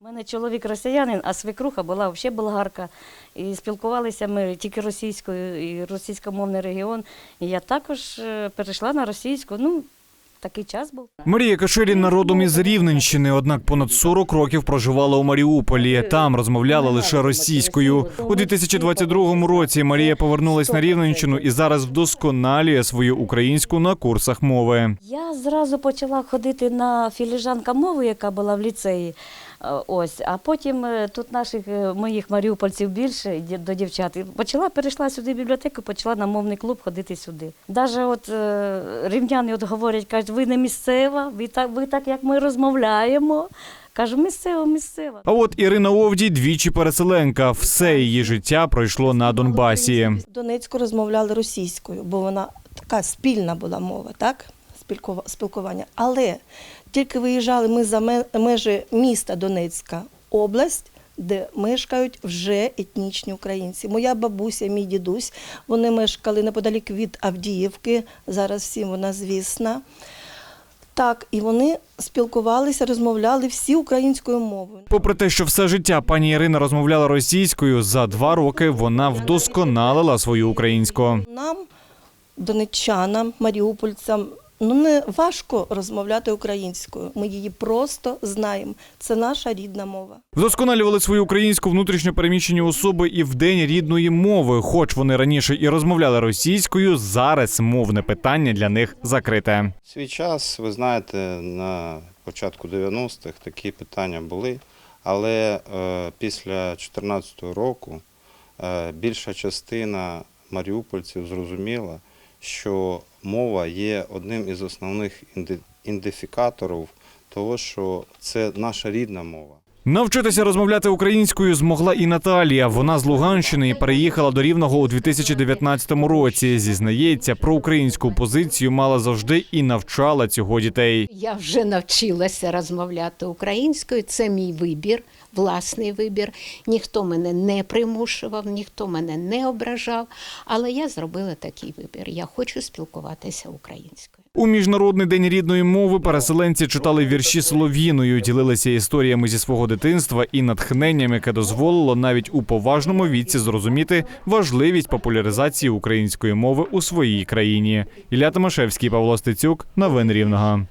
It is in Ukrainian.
У мене чоловік росіянин, а свекруха була взагалі болгарка. І спілкувалися ми тільки російською, і російськомовний регіон. І я також е, перейшла на російську. Ну, такий час був. Марія Каширіна родом із Рівненщини, однак понад 40 років проживала у Маріуполі. Там розмовляла лише російською. У 2022 році Марія повернулась на Рівненщину і зараз вдосконалює свою українську на курсах мови. Я зразу почала ходити на філіжанка мови, яка була в ліцеї. Е, Ось, а потім е, тут наших е, моїх маріупольців більше до дівчат. І почала, перейшла сюди в бібліотеку, почала на мовний клуб ходити сюди. Даже от рівняни от говорять, кажуть, ви не місцева, ви так, ви так як ми розмовляємо. Кажу, місцева, місцева. А от Ірина Овдій двічі переселенка. Все її життя пройшло на Донбасі. Донецьку розмовляли російською, бо вона така спільна була мова, так? Спілкува- Спілкування. Але тільки виїжджали ми за межі міста Донецька, область, де мешкають вже етнічні українці. Моя бабуся, мій дідусь, вони мешкали неподалік від Авдіївки, зараз всім вона звісна. Так, і вони спілкувалися, розмовляли всі українською мовою. Попри те, що все життя пані Ірина розмовляла російською, за два роки вона вдосконалила свою українську. Нам, донеччанам, маріупольцям, ну не важко розмовляти українською. Ми її просто знаємо. Це наша рідна мова. Вдосконалювали свою українську внутрішньо переміщені особи і в день рідної мови. Хоч вони раніше і розмовляли російською, зараз мовне питання для них закрите. Свій час, ви знаєте, на початку 90-х такі питання були, але е, після 2014 року е, більша частина маріупольців зрозуміла, що мова є одним із основних ідентифікаторів того, що це наша рідна мова. Навчитися розмовляти українською змогла і Наталія. Вона з Луганщини і переїхала до Рівного у 2019 році. Зізнається, про українську позицію мала завжди і навчала цього дітей. Я вже навчилася розмовляти українською. Це мій вибір, власний вибір. Ніхто мене не примушував, ніхто мене не ображав. Але я зробила такий вибір. Я хочу спілкуватися українською. У міжнародний день рідної мови переселенці читали вірші солов'їною, ділилися історіями зі свого дитинства і натхненням, яке дозволило навіть у поважному віці зрозуміти важливість популяризації української мови у своїй країні. Ілля Тимошевський, Павло Стецюк, новини Рівного.